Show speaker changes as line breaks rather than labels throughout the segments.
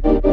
Thank you.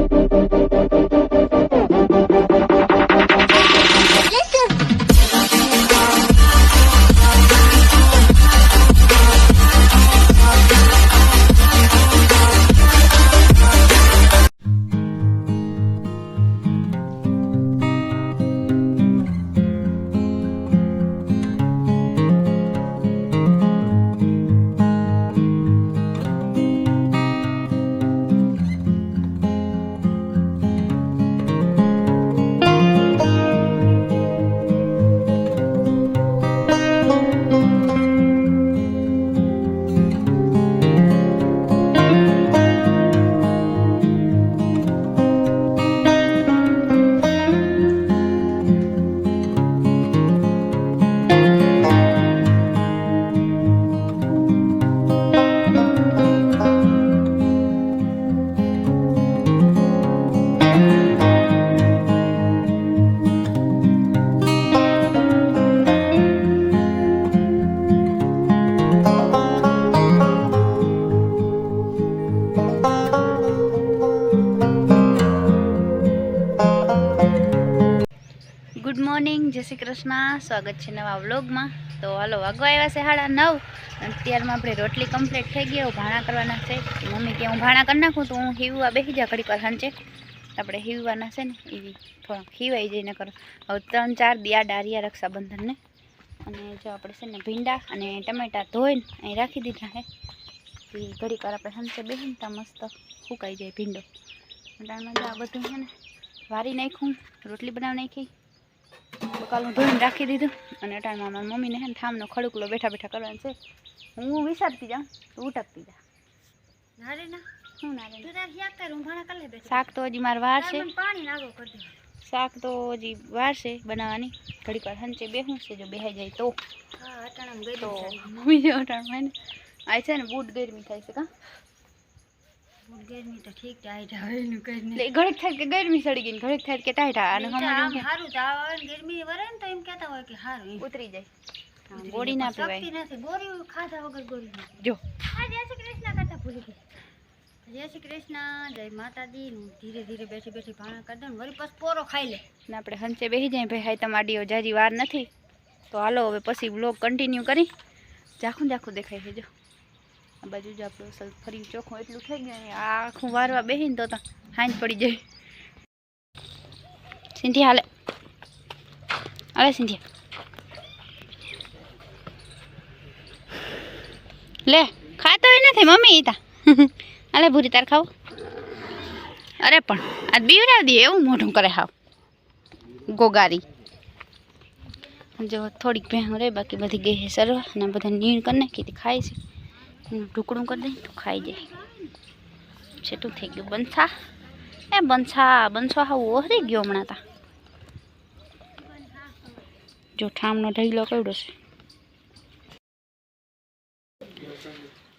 Morning, જય શ્રી કૃષ્ણ. સ્વાગત છે નવા વ્લોગમાં. તો હાલો, વાગવા આવ્યા છે સાડા નવ. અત્યારમાં ત્યારમાં આપણે રોટલી કમ્પ્લીટ થઈ ગઈ હું ભાણા કરવાના છે. મમ્મી કે હું ભાણા કરી નાખું, તો હું હીવવા બેસી જા ઘડીક વાર સાંજે. આપણે હીવવાના છે ને, એવી થોડાક હીવાઈ જઈને કરો. હવે ત્રણ ચાર દિયા ડારિયા રક્ષાબંધનને. અને જો આપણે છે ને ભીંડા અને ટમેટા ધોઈને અહીં રાખી દીધા છે. એ ઘડીક વાર આપણે સાંજે બેસીને ત્યાં મસ્ત સુકાઈ જાય ભીંડો. જો આ બધું છે ને, વારી નાખ્યું, રોટલી બનાવી નાખી. બકાલું ધોઈને રાખી દીધું અને અટાણમાં મારી મમ્મીને હે ને ઠામનો ખડુકલો બેઠા બેઠા કરવાનો છે. હું વિચારતી જાઉં તું ઉટકતી જા
શાક
તો હજી મારે વાર છે. શાક તો હજી વાર છે બનાવવાની. ઘડીક વાર હંચે બેહું છે જો બેહાઈ જાય તો. મમ્મી જો અટાણમાં આ છે ને બૂટ ગરમી થાય છે કા.
ગરમી તો ઠીક છે આઈ એનું કઈ
ઘડીક થાય કે ગરમી સડી ગઈ ને ઘડીક થાય કે ટાઈટા અને
આમ
હમણાં
હારું તો આવે ને ગરમી વરે ને તો એમ કહેતા હોય કે હારું
ઉતરી જાય. ગોળી ના પીવાય.
નથી. ગોળી ખાધા વગર ગોળી
જો.
આ જય શ્રી કૃષ્ણ કરતા ભૂલી ગઈ. જય શ્રી કૃષ્ણ જય માતાજી. ધીરે ધીરે બેઠી બેઠી ભાણા કરી દઉં વળી પછી પોરો ખાઈ લે.
ને આપણે હંચે બેસી જાય ભાઈ હાઈ તમારી જાજી વાર નથી. તો હાલો હવે પછી બ્લોગ કન્ટિન્યુ કરી. જાખું જાખું દેખાય છે જો. આ બાજુ જો આપણું અસલ ફરી ચોખ્ખું એટલું થઈ ગયું ને આ આખું વારવા બેસીને તો તાં હાંજ પડી જાય. સિંધી હાલે. હાલે સિંધિયા. લે, ખાતો નથી મમ્મી ઈ તા. હાલે ભૂરી, તાર ખાવ. અરે પણ આ બીવરાવ દે એવું મોઢું કરે હાવ. ગોગારી. જો થોડીક ભેહું રહે, બાકી બધી ગઈ છે સરવા, અને બધા નીણ કરી નાખી હતી ખાય છે. એનું ઢુકડું કરી દઈ તો ખાઈ જાય છેટું થઈ ગયું બંછા. એ બંછા બંછો હા ઓહરી ગયો હમણાં તા. જો ઠામનો ઢગલો કેવડો છે.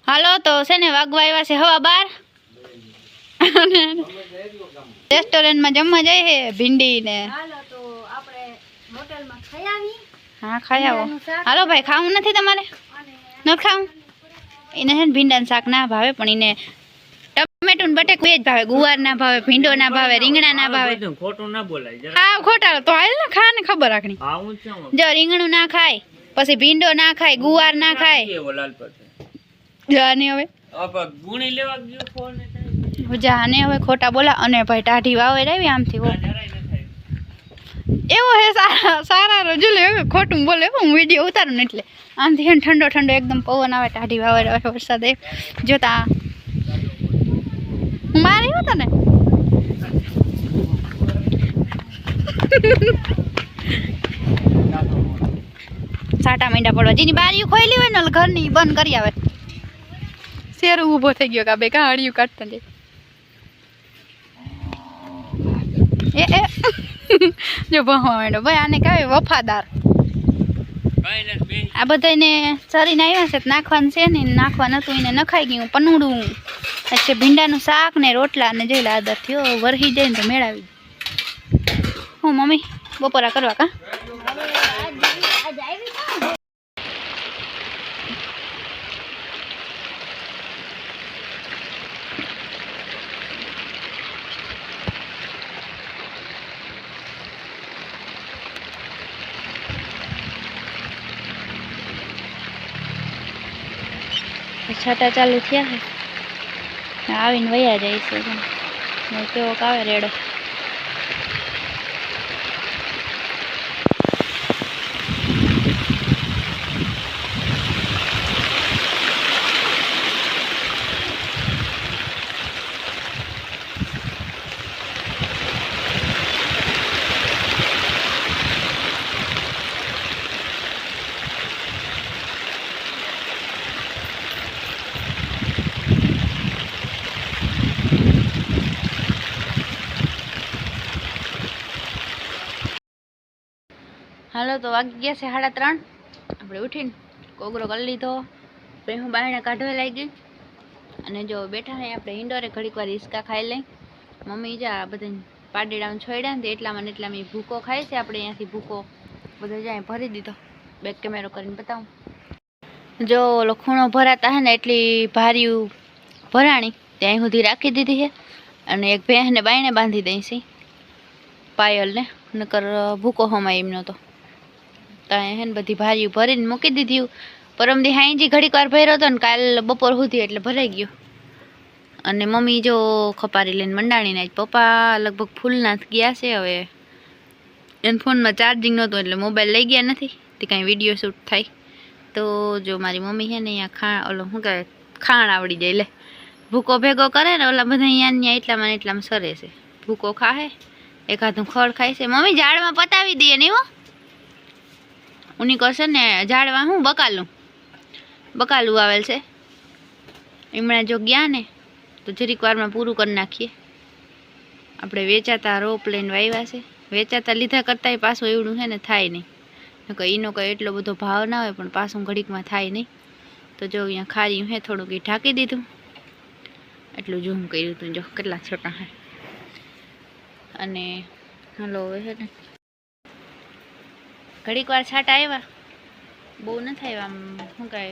હાલો તો છે ને વાગવા આવ્યા છે હવા બાર. રેસ્ટોરન્ટમાં જમવા જાય છે ભીંડી ને હા ખાઈ આવો. હાલો ભાઈ ખાવું નથી તમારે? ન ખાવું? એને છે ને ભીંડાનું શાક ના ભાવે પણ એને ટમેટું ને બટેક બે જ ભાવે. ગુવાર ના ભાવે ભીંડો ના ભાવે રીંગણા ના ભાવે.
ખોટું ના બોલાય
હા ખોટા તો હાલ ને ખા ને ખબર રાખણી. જો રીંગણું ના ખાય પછી ભીંડો ના ખાય ગુવાર ના ખાય. જાને હવે જાને હવે ખોટા બોલા અને ભાઈ ટાઢી વાવે આવી આમથી. એવો હે સારા સારા રજુ લે ખોટું બોલે, હું વીડિયો ઉતારું ને એટલે. આમથી હે ઠંડો ઠંડો એકદમ પવન આવે, ટાઢી વાવર આવે, વરસાદ એ જોતા મારી હતો ને સાટા મીંડા પડવા. જેની બારીઓ ખોલી હોય ને, ઘરની બંધ કરી આવે. શેર ઊભો થઈ ગયો કા બે હળિયું કાઢતા જાય એ એ. જો ભણવા માંડ્યો ભાઈ, આને કહેવાય વફાદાર. આ બધાને ચરીને આવ્યા છે નાખવાનું છે ને નાખવા નતું એને નખાઈ ગયું પનુડું પછી ભીંડાનું શાક ને રોટલા ને જોઈ લાદર થયો વરહી જાય ને તો મેળાવી. હું, મમ્મી, બપોરા કરવા કા? છાટા ચાલુ થયા છે. આવીને વયા જાય છે. કેવોક આવે રેડો. હાલો તો વાગી ગયા છે સાડા ત્રણ. આપણે ઉઠીને કોગરો કરી લીધો. પછી હું બાયણે કાઢવા લાગી. અને જો બેઠા ને આપણે ઇન્ડોરે ઘડીક વાર હિસકા ખાઈ લઈ. મમ્મી જા બધા પાડીડામાં છોડ્યા ને એટલામાં ને એટલામાં ભૂકો ખાય છે, આપણે અહીંયાથી ભૂકો બધો જાય, ભરી દીધો. બેક કેમેરો કરીને બતાવું. જો ઓલો ખૂણો ભરાતા હે ને, એટલી ભાર્યું ભરાણી ત્યાં સુધી રાખી દીધી છે. અને એક ભેંસને બાયણે બાંધી દઈ છે. પાયલને, નકર ભૂકો હમાય એમનો તો. ત્યાં હે ને બધી ભારીઓ ભરીને મૂકી દીધી પરમદી હાઈજી ઘડીક વાર ભર્યો હતો ને કાલ બપોર સુધી એટલે ભરાઈ ગયો. અને મમ્મી જો ખપારી લઈને મંડાણીને જ પપ્પા લગભગ ફૂલનાથ ગયા છે હવે. એને ફોનમાં ચાર્જિંગ નહોતું એટલે મોબાઈલ લઈ ગયા નથી. તે કાંઈ વીડિયો શૂટ થાય. તો જો મારી મમ્મી છે ને અહીંયા ખાણ ઓલો શું કહે ખાણ આવડી જાય. લે, ભૂકો ભેગો કરે ને ઓલા બધા અહીંયા ત્યાં એટલામાં એટલામાં સરે છે. ભૂકો ખાહે, એકાદું ખડ ખાય છે. મમ્મી ઝાડમાં પતાવી દઈએ નહીં હો. ઉની કરશે ને ઝાડવા હું બકાલું. બકાલું આવેલ છે. હમણાં જો ગયા ને, તો જરીક વારમાં પૂરું કરી નાખીએ. આપણે વેચાતા રોપ લઈને વાવ્યા છે. વેચાતા લીધા કરતાંય પાછું એવડું છે ને થાય નહીં. નકર એનો કંઈ એટલો બધો ભાવ ના હોય, પણ પાછું ઘડીકમાં થાય નહીં. તો જો અહીંયા ખારી હે થોડુંક એ ઢાંકી દીધું. એટલું ઝૂમ કર્યું હતું જો કેટલા છોટા હે. અને હલો, હવે છે ને ઘડીક વાર છાંટા આવ્યા બહુ ન થાય આમ, શું કહે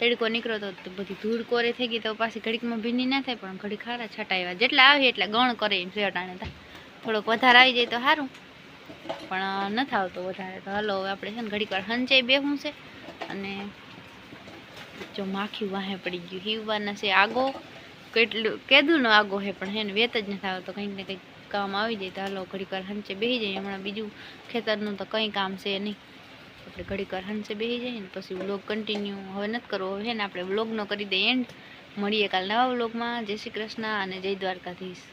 તડકો નીકળ્યો તો તો બધી ધૂળ કોરે થઈ ગઈ તો પાછી ઘડીકમાં ભીની ના થાય, પણ ઘડીક ખારા છાંટા આવ્યા જેટલા આવે એટલા ગણ કરે એમ શેટાણે થોડોક વધારે આવી જાય તો સારું પણ નથી આવતો વધારે. તો હલો, હવે આપણે છે ને ઘડીક વાર હંચાઈ બેહું છે. અને જો માખી વાહે પડી ગયું. હિવવાના છે આગો. કેટલું કેદું નો આગો હે, પણ હે ને વેત જ નથી આવતો કંઈક ને કંઈક કામ આવી જાય તો હાલો ઘડીકર હંચે બેસી જાય. હમણાં બીજું ખેતરનું તો કંઈ કામ છે નહીં. આપણે ઘડીકર હંચે બેસી જઈએ ને પછી વ્લોગ કન્ટિન્યુ હવે નથી કરવો. હવે ને આપણે વ્લોગનો કરી દઈએ. એન્ડ મળીએ કાલ નવા વ્લોગમાં. જય શ્રી કૃષ્ણ અને જય દ્વારકાધીશ.